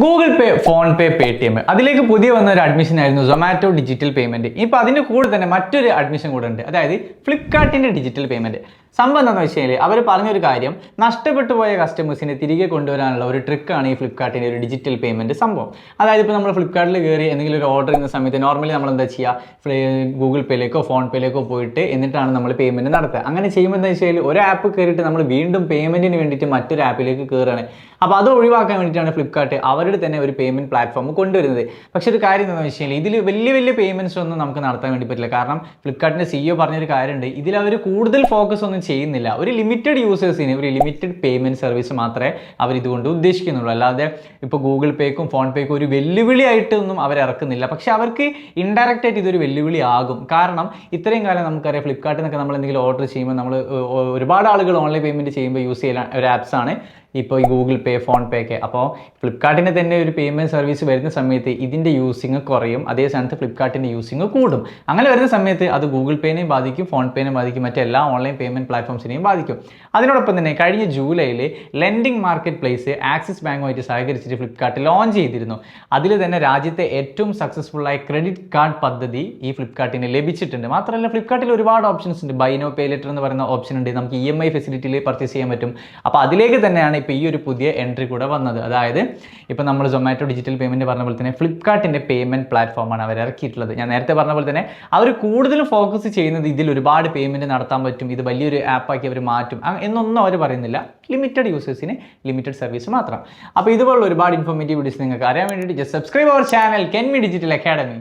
Google Pay PhonePe Paytm അതിലേക്ക് പുതിയ വന്ന ഒരു അഡ്മിഷൻ ആയിരുന്നു സൊമാറ്റോ ഡിജിറ്റൽ പേയ്മെന്റ് ഇപ്പൊ അതിന്റെ കൂടെ തന്നെ മറ്റൊരു അഡ്മിഷൻ കൂടെ ഉണ്ട്. അതായത് ഫ്ലിപ്കാർട്ടിന്റെ ഡിജിറ്റൽ പേയ്മെന്റ് സംഭവം എന്താണെന്ന് വെച്ച് കഴിഞ്ഞാൽ അവർ പറഞ്ഞൊരു കാര്യം നഷ്ടപ്പെട്ടു പോയ കസ്റ്റമേഴ്സിനെ തിരികെ കൊണ്ടുവരാനുള്ള ഒരു ട്രിക്കാണ് ഈ ഫ്ലിപ്കാർട്ടിന്റെ ഒരു ഡിജിറ്റൽ പേയ്മെന്റ് സംഭവം. അതായത് ഇപ്പോൾ നമ്മൾ ഫ്ലിപ്കാർട്ടിൽ കയറി എന്തെങ്കിലും ഒരു ഓർഡർ ചെയ്യുന്ന സമയത്ത് നോർമലി നമ്മൾ എന്താ ചെയ്യുക ഗൂഗിൾ പേയിലേക്കോ ഫോൺ പേയിലേക്കോ പോയിട്ട് എന്നിട്ടാണ് നമ്മൾ പേയ്മെന്റ് നടത്തുക. അങ്ങനെ ചെയ്യുമ്പോൾ എന്താ വെച്ചാൽ ഒരു ആപ്പ് കയറിയിട്ട് നമ്മൾ വീണ്ടും പേയ്മെന്റിന് വേണ്ടിയിട്ട് മറ്റൊരു ആപ്പിലേക്ക് കയറുകയാണ് അപ്പോൾ അത് ഒഴിവാക്കാൻ വേണ്ടിയിട്ടാണ് ഫ്ലിപ്കാർട്ട് അവരുടെ തന്നെ ഒരു പേയ്മെന്റ് പ്ലാറ്റ്ഫോം കൊണ്ടുവരുന്നത്. പക്ഷേ ഒരു കാര്യം എന്താണെന്ന് വെച്ചാൽ ഇതിൽ വലിയ വലിയ പേയ്മെന്റ്സ് ഒന്നും നമുക്ക് നടത്താൻ വേണ്ടി പറ്റില്ല. കാരണം ഫ്ലിപ്കാർട്ടിന്റെ സിഇഒ പറഞ്ഞൊരു കാര്യമുണ്ട്. ഇതിൽ അവർ കൂടുതൽ ഫോക്കസ് ഒന്നും ചെയ്യുന്നില്ല. ഒരു ലിമിറ്റഡ് യൂസേഴ്സിന് ഒരു ലിമിറ്റഡ് പേയ്മെന്റ് സർവീസ് മാത്രമേ അവർ ഇതുകൊണ്ട് ഉദ്ദേശിക്കുന്നുള്ളൂ. അല്ലാതെ ഇപ്പോൾ ഗൂഗിൾ പേക്കും ഫോൺ പേക്കും ഒരു വെല്ലുവിളിയായിട്ടൊന്നും അവർ ഇറക്കുന്നില്ല. പക്ഷേ അവർക്ക് ഇൻഡയറക്റ്റ് ആയിട്ട് ഇതൊരു വെല്ലുവിളി ആകും. കാരണം ഇത്രയും കാലം നമുക്കറിയാം ഫ്ലിപ്കാർട്ടിൽ നിന്നൊക്കെ നമ്മൾ എന്തെങ്കിലും ഓർഡർ ചെയ്യുമ്പോൾ നമ്മൾ ഒരുപാട് ആളുകൾ ഓൺലൈൻ പേയ്മെന്റ് ചെയ്യുമ്പോൾ യൂസ് ചെയ്യുന്ന ഒരു ആപ്സാണ് ഇപ്പോൾ ഈ ഗൂഗിൾ പേ ഫോൺ പേ ഒക്കെ. അപ്പോൾ ഫ്ലിപ്കാർട്ടിന്റെ തന്നെ ഒരു പേയ്മെന്റ് സർവീസ് വരുന്ന സമയത്ത് ഇതിന്റെ യൂസിങ് കുറയും. അതേ സ്ഥാനത്ത് ഫ്ലിപ്കാർട്ടിന്റെ യൂസിങ് കൂടും. അങ്ങനെ വരുന്ന സമയത്ത് അത് ഗൂഗിൾ പേനെയും ബാധിക്കും ഫോൺ പേനെയും ബാധിക്കും മറ്റെല്ലാ ഓൺലൈൻ പേയ്മെന്റ് പ്ലാറ്റ്ഫോംസിനെയും ബാധിക്കും. അതിനോടൊപ്പം തന്നെ കഴിഞ്ഞ ജൂലൈയിൽ ലെൻഡിംഗ് മാർക്കറ്റ് പ്ലേസ് ആക്സിസ് ബാങ്കുമായിട്ട് സഹകരിച്ചിട്ട് ഫ്ലിപ്കാർട്ട് ലോഞ്ച് ചെയ്തിരുന്നു. അതിൽ തന്നെ രാജ്യത്തെ ഏറ്റവും സക്സസ്ഫുൾ ആയ ക്രെഡിറ്റ് കാർഡ് പദ്ധതി ഈ ഫ്ലിപ്കാർട്ടിന് ലഭിച്ചിട്ടുണ്ട്. മാത്രമല്ല ഫ്ലിപ്കാർട്ടിൽ ഒരുപാട് ഓപ്ഷൻസ് ഉണ്ട്. ബൈനോ പേ ലെറ്റർ എന്ന് പറയുന്ന ഓപ്ഷൻ ഉണ്ട്. നമുക്ക് ഇ എം ഐ ഫെസിലിറ്റിയിൽ പർച്ചേസ് ചെയ്യാൻ പറ്റും. അപ്പോൾ അതിലേക്ക് തന്നെയാണ് ഇപ്പോൾ ഈ ഒരു പുതിയ എൻട്രി കൂടെ വന്നത്. അതായത് ഇപ്പോൾ നമ്മൾ സൊമാറ്റോ ഡിജിറ്റൽ പേയ്മെന്റ് പറഞ്ഞ പോലെ തന്നെ ഫ്ലിപ്കാർട്ടിന്റെ പേയ്മെന്റ് പ്ലാറ്റ്ഫോമാണ് അവർ ഇറക്കിയിട്ടുള്ളത്. ഞാൻ നേരത്തെ പറഞ്ഞ പോലെ തന്നെ അവർ കൂടുതലും ഫോക്കസ് ചെയ്യുന്നത് ഇതിൽ ഒരുപാട് പേയ്മെന്റ് നടത്താൻ പറ്റും ഇത് വലിയൊരു ആപ്പാക്കി അവർ മാറ്റും എന്നൊന്നും അവർ പറയുന്നില്ല. ലിമിറ്റഡ് യൂസേഴ്സിന് ലിമിറ്റഡ് സർവീസ് മാത്രം. അപ്പോൾ ഇതുപോലുള്ള ഒരുപാട് ഇൻഫോർമേറ്റീവ് വീഡിയോസ് നിങ്ങൾക്ക് അറിയാൻ വേണ്ടിയിട്ട് ജസ്റ്റ് സബ്സ്ക്രൈബ് അവർ channel ken me digital academy